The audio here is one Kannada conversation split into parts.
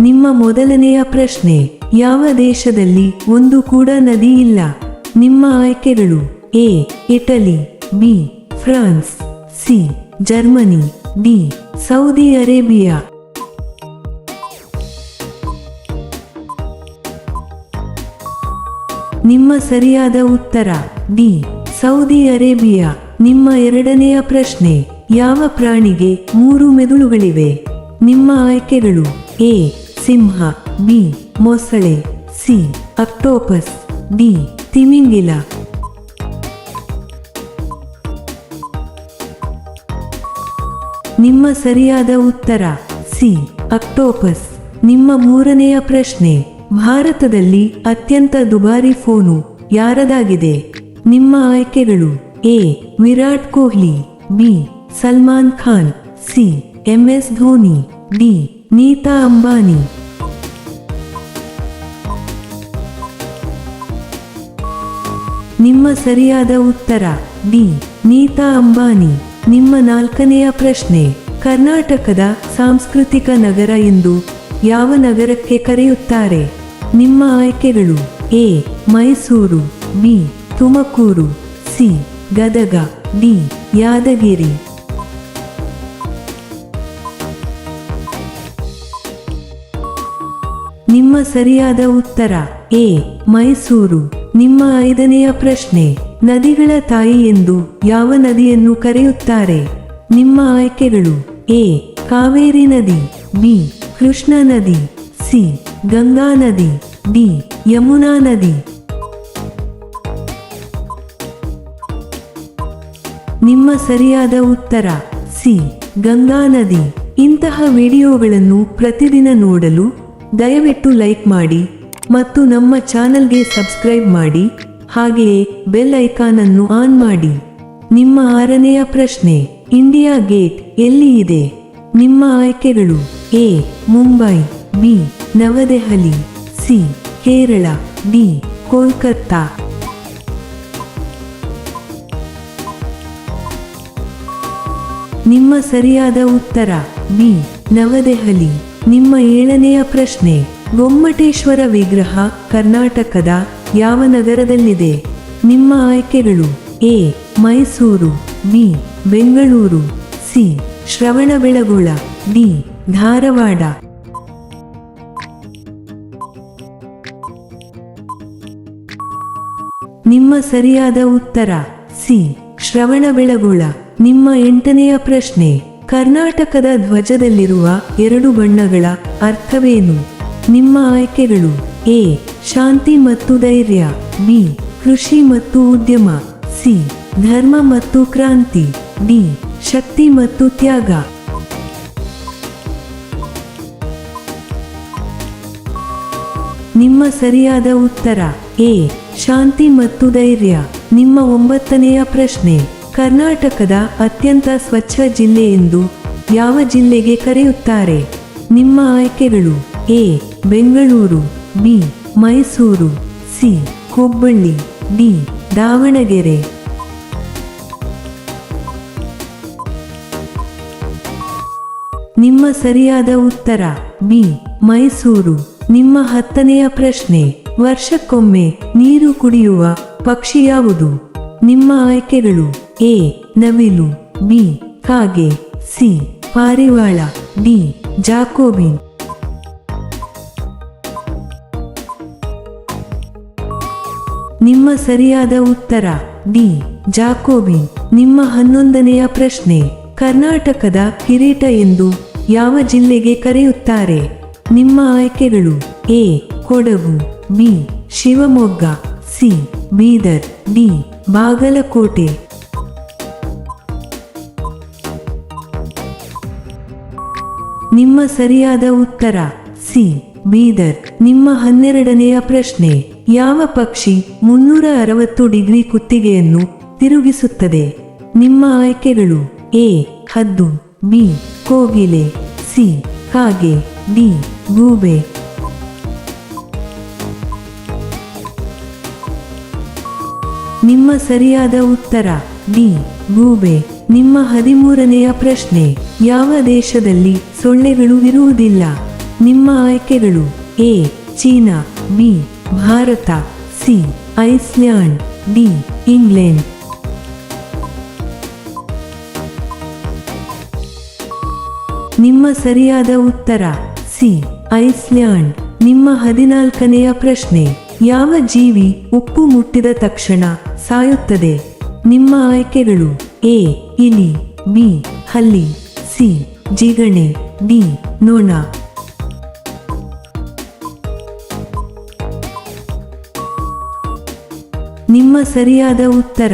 ನಿಮ್ಮ ಮೊದಲನೆಯ ಪ್ರಶ್ನೆ, ಯಾವ ದೇಶದಲ್ಲಿ ಒಂದು ಕೂಡ ನದಿ ಇಲ್ಲ? ನಿಮ್ಮ ಆಯ್ಕೆಗಳು, A, Italy, B, France, C, Germany, D, Saudi Arabia. ನಿಮ್ಮ ಸರಿಯಾದ ಉತ್ತರ, ಡಿ, ಸೌದಿ ಅರೇಬಿಯಾ. ನಿಮ್ಮ ಎರಡನೆಯ ಪ್ರಶ್ನೆ, ಯಾವ ಪ್ರಾಣಿಗೆ ಮೂರು ಮೆದುಳುಗಳಿವೆ? ನಿಮ್ಮ ಆಯ್ಕೆಗಳು, ಎ ಸಿಂಹ, ಬಿ, ಮೊಸಳೆ, ಸಿ, ಅಕ್ಟೋಪಸ್, ಡಿ, ತಿಮಿಂಗಿಲ. ನಿಮ್ಮ ಸರಿಯಾದ ಉತ್ತರ, ಸಿ, ಅಕ್ಟೋಪಸ್. ನಿಮ್ಮ ಮೂರನೆಯ ಪ್ರಶ್ನೆ, ಭಾರತದಲ್ಲಿ ಅತ್ಯಂತ ದುಬಾರಿ ಫೋನು ಯಾರದಾಗಿದೆ? ನಿಮ್ಮ ಆಯ್ಕೆಗಳು, A, Virat Kohli, B, Salman Khan, C, M S Dhoni, D, Nita Ambani. ನಿಮ್ಮ ಸರಿಯಾದ ಉತ್ತರ ಡಿ ನೀತಾ ಅಂಬಾನಿ. ನಿಮ್ಮ ನಾಲ್ಕನೆಯ ಪ್ರಶ್ನೆ, ಕರ್ನಾಟಕದ ಸಾಂಸ್ಕೃತಿಕ ನಗರ ಎಂದು ಯಾವ ನಗರಕ್ಕೆ ಕರೆಯುತ್ತಾರೆ? ನಿಮ್ಮ ಆಯ್ಕೆಗಳು, A. Mysuru, B. Tumakuru, C. Gadag, D. Yadgiri. ನಿಮ್ಮ ಸರಿಯಾದ ಉತ್ತರ, ಎ. ಮೈಸೂರು. ನಿಮ್ಮ ಐದನೆಯ ಪ್ರಶ್ನೆ, ನದಿಗಳ ತಾಯಿ ಎಂದು ಯಾವ ನದಿಯನ್ನು ಕರೆಯುತ್ತಾರೆ? ನಿಮ್ಮ ಆಯ್ಕೆಗಳು, ಎ, ಕಾವೇರಿ ನದಿ, ಬಿ, ಕೃಷ್ಣ ನದಿ, ಸಿ, ಗಂಗಾ ನದಿ, ಡಿ, ಯಮುನಾ ನದಿ. ನಿಮ್ಮ ಸರಿಯಾದ ಉತ್ತರ, ಸಿ, ಗಂಗಾ ನದಿ. ಇಂತಹ ವಿಡಿಯೋಗಳನ್ನು ಪ್ರತಿದಿನ ನೋಡಲು ದಯವಿಟ್ಟು ಲೈಕ್ ಮಾಡಿ. ಮತ್ತು ನಮ್ಮ ಚಾನಲ್ಗೆ ಸಬ್ಸ್ಕ್ರೈಬ್ ಮಾಡಿ, ಹಾಗೆಯೇ ಬೆಲ್ ಐಕಾನ್ ಅನ್ನು ಆನ್ ಮಾಡಿ. ನಿಮ್ಮ ಆರನೆಯ ಪ್ರಶ್ನೆ, ಇಂಡಿಯಾ ಗೇಟ್ ಎಲ್ಲಿ ಇದೆ? ನಿಮ್ಮ ಆಯ್ಕೆಗಳು, A, Mumbai, B, New Delhi, C, Kerala, D, Kolkata. ನಿಮ್ಮ ಸರಿಯಾದ ಉತ್ತರ, ಬಿ, ನವದೆಹಲಿ. ನಿಮ್ಮ ಏಳನೆಯ ಪ್ರಶ್ನೆ ಗೊಮ್ಮಟೇಶ್ವರ ವಿಗ್ರಹ ಕರ್ನಾಟಕದ ಯಾವ ನಗರದಲ್ಲಿದೆ ನಿಮ್ಮ ಆಯ್ಕೆಗಳು A. Mysuru, B. Bengaluru, C. Shravanabelagola, D. Dharwad. ನಿಮ್ಮ ಸರಿಯಾದ ಉತ್ತರ ಸಿ. ಶ್ರವಣಬೆಳಗೊಳ. ನಿಮ್ಮ ಎಂಟನೆಯ ಪ್ರಶ್ನೆ. ಕರ್ನಾಟಕದ ಧ್ವಜದಲ್ಲಿರುವ ಎರಡು ಬಣ್ಣಗಳ ಅರ್ಥವೇನು? ನಿಮ್ಮ ಆಯ್ಕೆಗಳು ಎ, ಶಾಂತಿ ಮತ್ತು ಧೈರ್ಯ, ಬಿ, ಕೃಷಿ ಮತ್ತು ಉದ್ಯಮ, ಸಿ, ಧರ್ಮ ಮತ್ತು ಕ್ರಾಂತಿ, ಡಿ, ಶಕ್ತಿ ಮತ್ತು ತ್ಯಾಗ. ನಿಮ್ಮ ಸರಿಯಾದ ಉತ್ತರ ಎ, ಶಾಂತಿ ಮತ್ತು ಧೈರ್ಯ. ನಿಮ್ಮ ಒಂಬತ್ತನೆಯ ಪ್ರಶ್ನೆ, ಕರ್ನಾಟಕದ ಅತ್ಯಂತ ಸ್ವಚ್ಛ ಜಿಲ್ಲೆ ಎಂದು ಯಾವ ಜಿಲ್ಲೆಗೆ ಕರೆಯುತ್ತಾರೆ? ನಿಮ್ಮ ಆಯ್ಕೆಗಳು A Bengaluru, B, Mysuru, C, Hubballi, D, Davanagere. ನಿಮ್ಮ ಸರಿಯಾದ ಉತ್ತರ, ಬಿ, ಮೈಸೂರು. ನಿಮ್ಮ ಹತ್ತನೆಯ ಪ್ರಶ್ನೆ, ವರ್ಷಕ್ಕೊಮ್ಮೆ ನೀರು ಕುಡಿಯುವ ಪಕ್ಷಿ ಯಾವುದು? ನಿಮ್ಮ ಆಯ್ಕೆಗಳು, ಎ, ನವಿಲು, ಬಿ, ಕಾಗೆ, ಸಿ, ಪಾರಿವಾಳ, ಡಿ, ಜಾಕೋಬಿನ್. ನಿಮ್ಮ ಸರಿಯಾದ ಉತ್ತರ, ಡಿ. ಜಾಕೋಬಿನ್, ನಿಮ್ಮ ಹನ್ನೊಂದನೆಯ ಪ್ರಶ್ನೆ, ಕರ್ನಾಟಕದ ಕಿರೀಟ ಎಂದು ಯಾವ ಜಿಲ್ಲೆಗೆ ಕರೆಯುತ್ತಾರೆ? ನಿಮ್ಮ ಆಯ್ಕೆಗಳು, A. Kodagu, B. Shivamogga, C. Bidar, D. Bagalkot. ನಿಮ್ಮ ಸರಿಯಾದ ಉತ್ತರ, ಸಿ. ಬೀದರ್. ನಿಮ್ಮ ಹನ್ನೆರಡನೆಯ ಪ್ರಶ್ನೆ ಯಾವ ಪಕ್ಷಿ ಮುನ್ನೂರ ಅರವತ್ತು ಡಿಗ್ರಿ ಕುತ್ತಿಗೆಯನ್ನು ತಿರುಗಿಸುತ್ತದೆ? ನಿಮ್ಮ ಆಯ್ಕೆಗಳು ಎ, ಹದ್ದು, ಬಿ, ಕೋಗಿಲೆ, ಸಿ ಕಾಗೆ ಡಿ, ಗೂಬೆ. ನಿಮ್ಮ ಸರಿಯಾದ ಉತ್ತರ ಡಿ ಗೂಬೆ. ನಿಮ್ಮ ಹದಿಮೂರನೆಯ ಪ್ರಶ್ನೆ, ಯಾವ ದೇಶದಲ್ಲಿ ಸೊಳ್ಳೆಗಳು ಇರುವುದಿಲ್ಲ? ನಿಮ್ಮ ಆಯ್ಕೆಗಳು A, China, B Bharat, C, Iceland, D, England. ನಿಮ್ಮ ಸರಿಯಾದ ಉತ್ತರ, ಸಿ, ಐಸ್ಲ್ಯಾಂಡ್. ನಿಮ್ಮ ಹದಿನಾಲ್ಕನೆಯ ಪ್ರಶ್ನೆ, ಯಾವ ಜೀವಿ ಉಪ್ಪು ಮುಟ್ಟಿದ ತಕ್ಷಣ ಸಾಯುತ್ತದೆ? ನಿಮ್ಮ ಆಯ್ಕೆಗಳು, ಎ, ಇಲಿ, ಬಿ, ಹಲ್ಲಿ, ಸಿ, ಜಿಗಣೆ, ಡಿ, ನೊಣ. ನಿಮ್ಮ ಸರಿಯಾದ ಉತ್ತರ,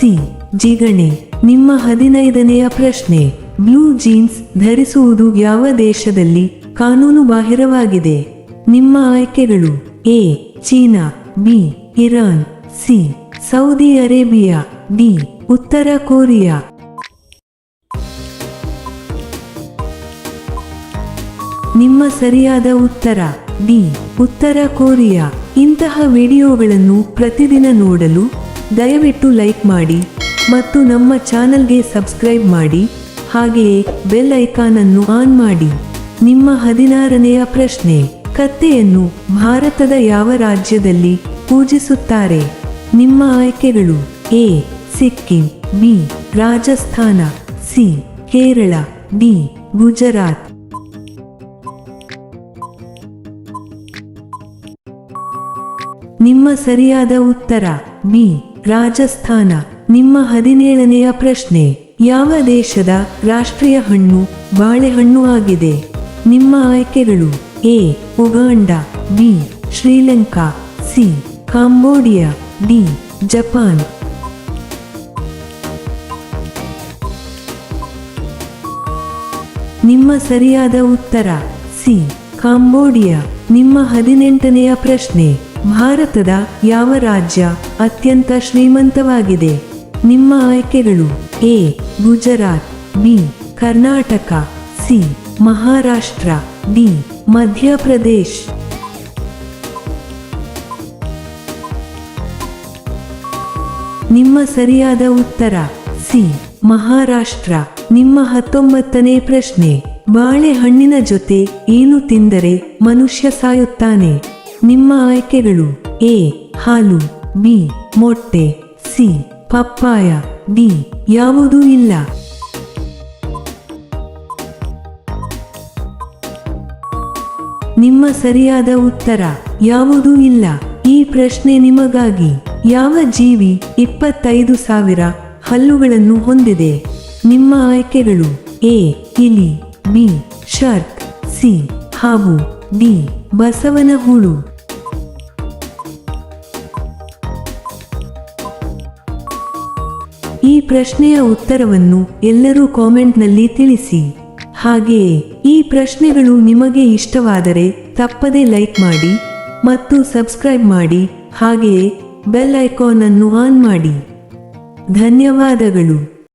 ಸಿ. ಜಿಗಣೆ. ನಿಮ್ಮ ಹದಿನೈದನೆಯ ಪ್ರಶ್ನೆ, ಬ್ಲೂ ಜೀನ್ಸ್ ಧರಿಸುವುದು ಯಾವ ದೇಶದಲ್ಲಿ ಕಾನೂನು ಬಾಹಿರವಾಗಿದೆ? ನಿಮ್ಮ ಆಯ್ಕೆಗಳು, A. China, B. Iran, C. Saudi Arabia, D. ಉತ್ತರ ಕೊರಿಯಾ. ನಿಮ್ಮ ಸರಿಯಾದ ಉತ್ತರ, ಡಿ. ಉತ್ತರ ಕೊರಿಯಾ. ಇಂತಹ ವಿಡಿಯೋಗಳನ್ನು ಪ್ರತಿದಿನ ನೋಡಲು ದಯವಿಟ್ಟು ಲೈಕ್ ಮಾಡಿ ಮತ್ತು ನಮ್ಮ ಚಾನಲ್ಗೆ ಸಬ್ಸ್ಕ್ರೈಬ್ ಮಾಡಿ. ಹಾಗೆಯೇ ಬೆಲ್ ಐಕಾನ್ ಅನ್ನು ಆನ್ ಮಾಡಿ. ನಿಮ್ಮ ಹದಿನಾರನೆಯ ಪ್ರಶ್ನೆ, ಕತ್ತೆಯನ್ನು ಭಾರತದ ಯಾವ ರಾಜ್ಯದಲ್ಲಿ ಪೂಜಿಸುತ್ತಾರೆ? ನಿಮ್ಮ ಆಯ್ಕೆಗಳು A, Sikkim, B, Rajasthan, C, Kerala, D, Gujarat. ನಿಮ್ಮ ಸರಿಯಾದ ಉತ್ತರ ಬಿ ರಾಜಸ್ಥಾನ. ನಿಮ್ಮ ಹದಿನೇಳನೆಯ ಪ್ರಶ್ನೆ, ಯಾವ ದೇಶದ ರಾಷ್ಟ್ರೀಯ ಹಣ್ಣು ಬಾಳೆಹಣ್ಣು ಆಗಿದೆ? ನಿಮ್ಮ ಆಯ್ಕೆಗಳು, A, Uganda, B, Sri Lanka, C, Cambodia, D, Japan. ನಿಮ್ಮ ಸರಿಯಾದ ಉತ್ತರ, ಸಿ, ಕಾಂಬೋಡಿಯಾ. ನಿಮ್ಮ ಹದಿನೆಂಟನೆಯ ಪ್ರಶ್ನೆ ಭಾರತದ ಯಾವ ರಾಜ್ಯ ಅತ್ಯಂತ ಶ್ರೀಮಂತವಾಗಿದೆ? ನಿಮ್ಮ ಆಯ್ಕೆಗಳು A. Gujarat, B. Karnataka, C. Maharashtra, D. Madhya Pradesh. ನಿಮ್ಮ ಸರಿಯಾದ ಉತ್ತರ, ಸಿ. ಮಹಾರಾಷ್ಟ್ರ. ನಿಮ್ಮ ಹತ್ತೊಂಬತ್ತನೇ ಪ್ರಶ್ನೆ. ಬಾಳೆಹಣ್ಣಿನ ಜೊತೆ ಏನು ತಿಂದರೆ ಮನುಷ್ಯ ಸಾಯುತ್ತಾನೆ? ನಿಮ್ಮ ಆಯ್ಕೆಗಳು ಎ, ಹಾಲು, ಬಿ, ಮೊಟ್ಟೆ, ಸಿ, ಪಪ್ಪಾಯ, ಡಿ, ಯಾವುದೂ ಇಲ್ಲ. ನಿಮ್ಮ ಸರಿಯಾದ ಉತ್ತರ, ಯಾವುದೂ ಇಲ್ಲ. ಈ ಪ್ರಶ್ನೆ ನಿಮಗಾಗಿ. ಯಾವ ಜೀವಿ ಇಪ್ಪತ್ತೈದು ಸಾವಿರ ಹಲ್ಲುಗಳನ್ನು ಹೊಂದಿದೆ? ನಿಮ್ಮ ಆಯ್ಕೆಗಳು ಎ, ಇಲಿ, ಬಿ, ಶರ್ಕ್, ಸಿ ಹಾವು ಡಿ ಬಸವನ ಹುಳು ಈ ಪ್ರಶ್ನೆಯ ಉತ್ತರವನ್ನು ಎಲ್ಲರೂ ಕಾಮೆಂಟ್ನಲ್ಲಿ ತಿಳಿಸಿ. ಹಾಗೆಯೇ, ಈ ಪ್ರಶ್ನೆಗಳು ನಿಮಗೆ ಇಷ್ಟವಾದರೆ ತಪ್ಪದೇ ಲೈಕ್ ಮಾಡಿ ಮತ್ತು ಸಬ್ಸ್ಕ್ರೈಬ್ ಮಾಡಿ. ಹಾಗೆಯೇ, ಬೆಲ್ ಐಕಾನ್ ಅನ್ನು ಆನ್ ಮಾಡಿ. ಧನ್ಯವಾದಗಳು.